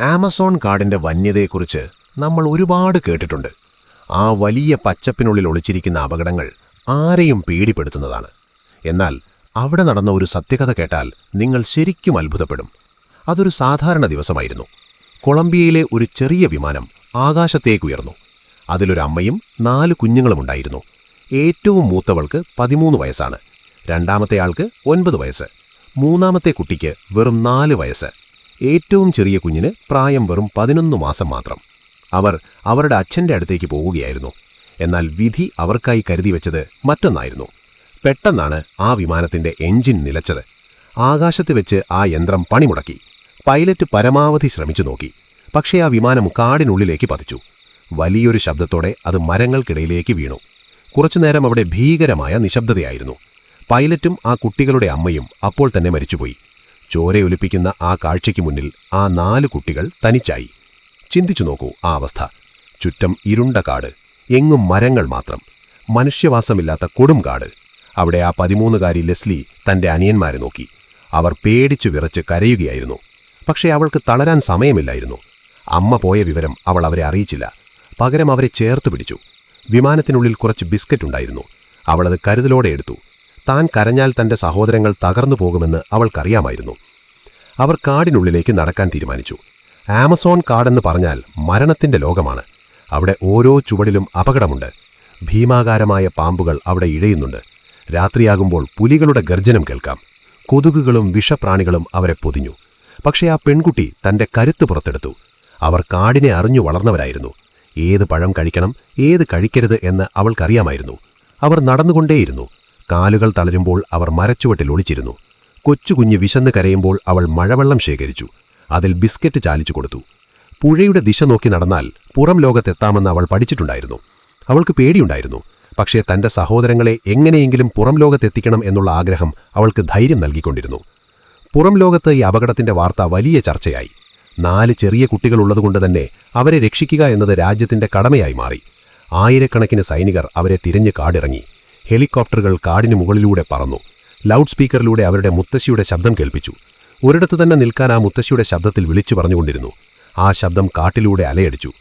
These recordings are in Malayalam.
ആമസോൺ കാടിന്റെ വന്യതയെക്കുറിച്ച് നമ്മൾ ഒരുപാട് കേട്ടിട്ടുണ്ട്. ആ വലിയ പച്ചപ്പിനുള്ളിൽ ഒളിച്ചിരിക്കുന്ന അപകടങ്ങൾ ആരെയും പേടിപ്പെടുത്തുന്നതാണ്. എന്നാൽ അവിടെ നടന്ന ഒരു സത്യകഥ കേട്ടാൽ നിങ്ങൾ ശരിക്കും അത്ഭുതപ്പെടും. അതൊരു സാധാരണ ദിവസമായിരുന്നു. കൊളംബിയയിലെ ഒരു ചെറിയ വിമാനം ആകാശത്തേക്കുയർന്നു അതിലൊരു അമ്മയും നാല് കുഞ്ഞുങ്ങളുമുണ്ടായിരുന്നു ഏറ്റവും മൂത്തവൾക്ക് പതിമൂന്ന് വയസ്സാണ്. രണ്ടാമത്തെ ആൾക്ക് ഒൻപത് വയസ്സ്. മൂന്നാമത്തെ കുട്ടിക്ക് വെറും നാല് വയസ്സ്. ഏറ്റവും ചെറിയ കുഞ്ഞിന് പ്രായം വെറും പതിനൊന്ന് മാസം മാത്രം. അവർ അവരുടെ അച്ഛന്റെ അടുത്തേക്ക് പോവുകയായിരുന്നു. എന്നാൽ വിധി അവർക്കായി കരുതി വെച്ചത് മറ്റൊന്നായിരുന്നു. പെട്ടെന്നാണ് ആ വിമാനത്തിന്റെ എഞ്ചിൻ നിലച്ചത്. ആകാശത്ത് വെച്ച് ആ യന്ത്രം പണിമുടക്കി. പൈലറ്റ് പരമാവധി ശ്രമിച്ചു നോക്കി. പക്ഷേ ആ വിമാനം കാടിനുള്ളിലേക്ക് പതിച്ചു. വലിയൊരു ശബ്ദത്തോടെ അത് മരങ്ങൾക്കിടയിലേക്ക് വീണു. കുറച്ചുനേരം അവിടെ ഭീകരമായ നിശബ്ദതയായിരുന്നു. പൈലറ്റും ആ കുട്ടികളുടെ അമ്മയും അപ്പോൾ തന്നെ മരിച്ചുപോയി. ചോരയൊലിപ്പിക്കുന്ന ആ കാഴ്ചയ്ക്ക് മുന്നിൽ ആ നാല് കുട്ടികൾ തനിച്ചായി. ചിന്തിച്ചു നോക്കൂ ആ അവസ്ഥ. ചുറ്റം ഇരുണ്ട കാട് എങ്ങും മരങ്ങൾ മാത്രം. മനുഷ്യവാസമില്ലാത്ത കൊടും കാട്. അവിടെ ആ പതിമൂന്നുകാരി ലെസ്ലി തന്റെ അനിയന്മാരെ നോക്കി. അവർ പേടിച്ചു വിറച്ച് കരയുകയായിരുന്നു. പക്ഷേ അവൾക്ക് തളരാൻ സമയമില്ലായിരുന്നു. അമ്മ പോയ വിവരം അവൾ അവരെ അറിയിച്ചില്ല. പകരം അവരെ ചേർത്തു പിടിച്ചു. വിമാനത്തിനുള്ളിൽ കുറച്ച് ബിസ്ക്കറ്റ് ഉണ്ടായിരുന്നു. അവളത് കരുതലോടെ എടുത്തു. താൻ കരഞ്ഞാൽ തന്റെ സഹോദരങ്ങൾ തകർന്നു പോകുമെന്ന് അവൾക്കറിയാമായിരുന്നു. അവർ കാടിനുള്ളിലേക്ക് നടക്കാൻ തീരുമാനിച്ചു. ആമസോൺ കാടെന്ന് പറഞ്ഞാൽ മരണത്തിന്റെ ലോകമാണ്. അവിടെ ഓരോ ചുവടിലും അപകടമുണ്ട്. ഭീമാകാരമായ പാമ്പുകൾ അവിടെ ഇഴയുന്നുണ്ട്. രാത്രിയാകുമ്പോൾ പുലികളുടെ ഗർജനം കേൾക്കാം. കൊതുകുകളും വിഷപ്രാണികളും അവരെ പൊതിഞ്ഞു. പക്ഷേ ആ പെൺകുട്ടി തന്റെ കരുത്ത് പുറത്തെടുത്തു. അവർ കാടിനെ അറിഞ്ഞു വളർന്നവരായിരുന്നു. ഏത് പഴം കഴിക്കണം ഏത് കഴിക്കരുത് എന്ന് അവൾക്കറിയാമായിരുന്നു. അവർ നടന്നുകൊണ്ടേയിരുന്നു. കാലുകൾ തളരുമ്പോൾ അവർ മരച്ചുവട്ടിൽ ഒളിച്ചിരുന്നു. കൊച്ചുകുഞ്ഞ് വിശന്ന് കരയുമ്പോൾ അവൾ മഴവെള്ളം ശേഖരിച്ചു. അതിൽ ബിസ്ക്കറ്റ് ചാലിച്ചു കൊടുത്തു. പുഴയുടെ ദിശ നോക്കി നടന്നാൽ പുറം ലോകത്തെത്താമെന്ന് അവൾ പഠിച്ചിട്ടുണ്ടായിരുന്നു. അവൾക്ക് പേടിയുണ്ടായിരുന്നു. പക്ഷേ തന്റെ സഹോദരങ്ങളെ എങ്ങനെയെങ്കിലും പുറം ലോകത്തെത്തിക്കണം എന്നുള്ള ആഗ്രഹം അവൾക്ക് ധൈര്യം നൽകിക്കൊണ്ടിരുന്നു. പുറം ലോകത്ത് ഈ അപകടത്തിന്റെ വാർത്ത വലിയ ചർച്ചയായി. നാല് ചെറിയ കുട്ടികളുള്ളതുകൊണ്ട് തന്നെ അവരെ രക്ഷിക്കുക എന്നത് രാജ്യത്തിന്റെ കടമയായി മാറി. ആയിരക്കണക്കിന് സൈനികർ അവരെ തിരഞ്ഞു കാടിറങ്ങി. ഹെലികോപ്റ്ററുകൾ കാടിനു മുകളിലൂടെ പറന്നു. ലൗഡ് സ്പീക്കറിലൂടെ അവരുടെ മുത്തശ്ശിയുടെ ശബ്ദം കേൾപ്പിച്ചു. ഒരിടത്തു തന്നെ നിൽക്കാൻ ആ മുത്തശ്ശിയുടെ ശബ്ദത്തിൽ വിളിച്ചു പറഞ്ഞുകൊണ്ടിരുന്നു. ആ ശബ്ദം കാട്ടിലൂടെ അലയടിച്ചു.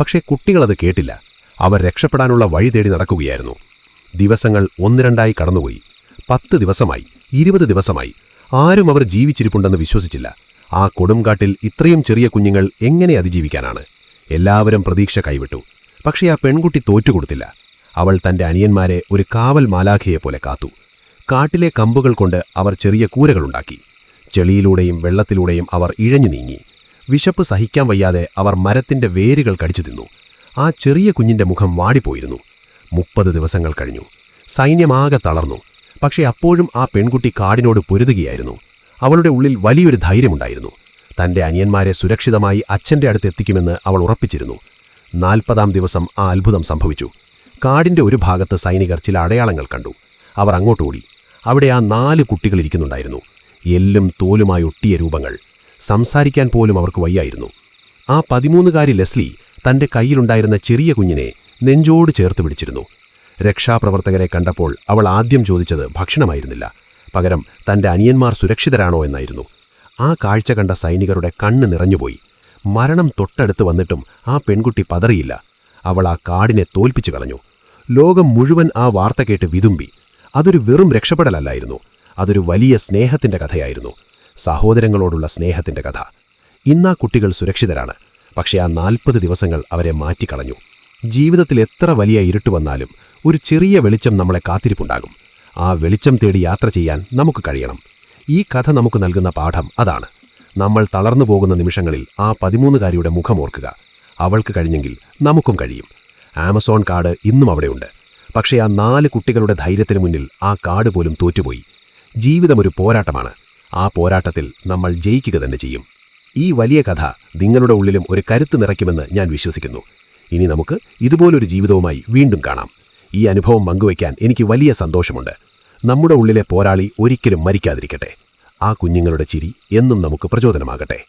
പക്ഷേ കുട്ടികളത് കേട്ടില്ല. അവർ രക്ഷപ്പെടാനുള്ള വഴി തേടി നടക്കുകയായിരുന്നു. ദിവസങ്ങൾ ഒന്ന് രണ്ടായി കടന്നുപോയി. പത്ത് ദിവസമായി ഇരുപത് ദിവസമായി. ആരും അവർ ജീവിച്ചിരിപ്പുണ്ടെന്ന് വിശ്വസിച്ചില്ല. ആ കൊടുംകാട്ടിൽ ഇത്രയും ചെറിയ കുഞ്ഞുങ്ങൾ എങ്ങനെ അതിജീവിക്കാനാണ്? എല്ലാവരും പ്രതീക്ഷ കൈവിട്ടു. പക്ഷേ ആ പെൺകുട്ടി തോറ്റുകൊടുത്തില്ല. അവൾ തന്റെ അനിയന്മാരെ ഒരു കാവൽ മാലാഖയെപ്പോലെ കാത്തു. കാട്ടിലെ കമ്പുകൾ കൊണ്ട് അവർ ചെറിയ കൂരകളുണ്ടാക്കി. ചെളിയിലൂടെയും വെള്ളത്തിലൂടെയും അവർ ഇഴഞ്ഞു നീങ്ങി. വിശപ്പ് സഹിക്കാൻ വയ്യാതെ അവർ മരത്തിന്റെ വേരുകൾ കടിച്ചു തിന്നു. ആ ചെറിയ കുഞ്ഞിന്റെ മുഖം വാടിപ്പോയിരുന്നു. മുപ്പത് ദിവസങ്ങൾ കഴിഞ്ഞു. സൈന്യമാകെ തളർന്നു. പക്ഷേ അപ്പോഴും ആ പെൺകുട്ടി കാടിനോട് പൊരുതുകയായിരുന്നു. അവളുടെ ഉള്ളിൽ വലിയൊരു ധൈര്യമുണ്ടായിരുന്നു. തന്റെ അനിയന്മാരെ സുരക്ഷിതമായി അച്ഛന്റെ അടുത്ത് എത്തിക്കുമെന്ന് അവൾ ഉറപ്പിച്ചിരുന്നു. നാൽപ്പതാം ദിവസം ആ അത്ഭുതം സംഭവിച്ചു. കാടിന്റെ ഒരു ഭാഗത്ത് സൈനികർ ചില അടയാളങ്ങൾ കണ്ടു. അവർ അങ്ങോട്ട് ഓടി. അവിടെ ആ നാല് കുട്ടികൾ ഇരിക്കുന്നുണ്ടായിരുന്നു. എല്ലും തോലുമായി ഒട്ടിയ രൂപങ്ങൾ. സംസാരിക്കാൻ പോലും അവർക്ക് വയ്യായിരുന്നു. ആ പതിമൂന്നുകാരി ലെസ്ലി തന്റെ കയ്യിലുണ്ടായിരുന്ന ചെറിയ കുഞ്ഞിനെ നെഞ്ചോട് ചേർത്ത് പിടിച്ചിരുന്നു. രക്ഷാപ്രവർത്തകരെ കണ്ടപ്പോൾ അവൾ ആദ്യം ചോദിച്ചത് ഭക്ഷണമായിരുന്നില്ല. പകരം തന്റെ അനിയന്മാർ സുരക്ഷിതരാണോ എന്നായിരുന്നു. ആ കാഴ്ച കണ്ട സൈനികരുടെ കണ്ണ് നിറഞ്ഞുപോയി. മരണം തൊട്ടടുത്ത് വന്നിട്ടും ആ പെൺകുട്ടി പതറിയില്ല. അവൾ ആ കാടിനെ തോൽപ്പിച്ചു കളഞ്ഞു. ലോകം മുഴുവൻ ആ വാർത്ത കേട്ട് വിതുമ്പി. അതൊരു വെറും രക്ഷപ്പെടലല്ലായിരുന്നു. അതൊരു വലിയ സ്നേഹത്തിന്റെ കഥയായിരുന്നു. സഹോദരങ്ങളോടുള്ള സ്നേഹത്തിന്റെ കഥ. ഇന്നാ കുട്ടികൾ സുരക്ഷിതരാണ്. പക്ഷേ ആ നാൽപ്പത് ദിവസങ്ങൾ അവരെ മാറ്റിക്കളഞ്ഞു. ജീവിതത്തിൽ എത്ര വലിയ ഇരുട്ട് വന്നാലും ഒരു ചെറിയ വെളിച്ചം നമ്മളെ കാത്തിരിപ്പുണ്ടാകും. ആ വെളിച്ചം തേടി യാത്ര ചെയ്യാൻ നമുക്ക് കഴിയണം. ഈ കഥ നമുക്ക് നൽകുന്ന പാഠം അതാണ്. നമ്മൾ തളർന്നു പോകുന്ന നിമിഷങ്ങളിൽ ആ പതിമൂന്നുകാരിയുടെ മുഖമോർക്കുക അവൾക്ക് കഴിഞ്ഞെങ്കിൽ നമുക്കും കഴിയും. ആമസോൺ കാട് ഇന്നും അവിടെയുണ്ട്. പക്ഷേ ആ നാല് കുട്ടികളുടെ ധൈര്യത്തിന് മുന്നിൽ ആ കാട് പോലും തോറ്റുപോയി. ജീവിതമൊരു പോരാട്ടമാണ്. ആ പോരാട്ടത്തിൽ നമ്മൾ ജയിക്കുക തന്നെ ചെയ്യും. ഈ വലിയ കഥ നിങ്ങളുടെ ഉള്ളിലും ഒരു കരുത്ത് നിറയ്ക്കുമെന്ന് ഞാൻ വിശ്വസിക്കുന്നു. ഇനി നമുക്ക് ഇതുപോലൊരു ജീവിതവുമായി വീണ്ടും കാണാം. ഈ അനുഭവം പങ്കുവയ്ക്കാൻ എനിക്ക് വലിയ സന്തോഷമുണ്ട്. നമ്മുടെ ഉള്ളിലെ പോരാളി ഒരിക്കലും മരിക്കാതിരിക്കട്ടെ. ആ കുഞ്ഞുങ്ങളുടെ ചിരി എന്നും നമുക്ക് പ്രചോദനമാകട്ടെ.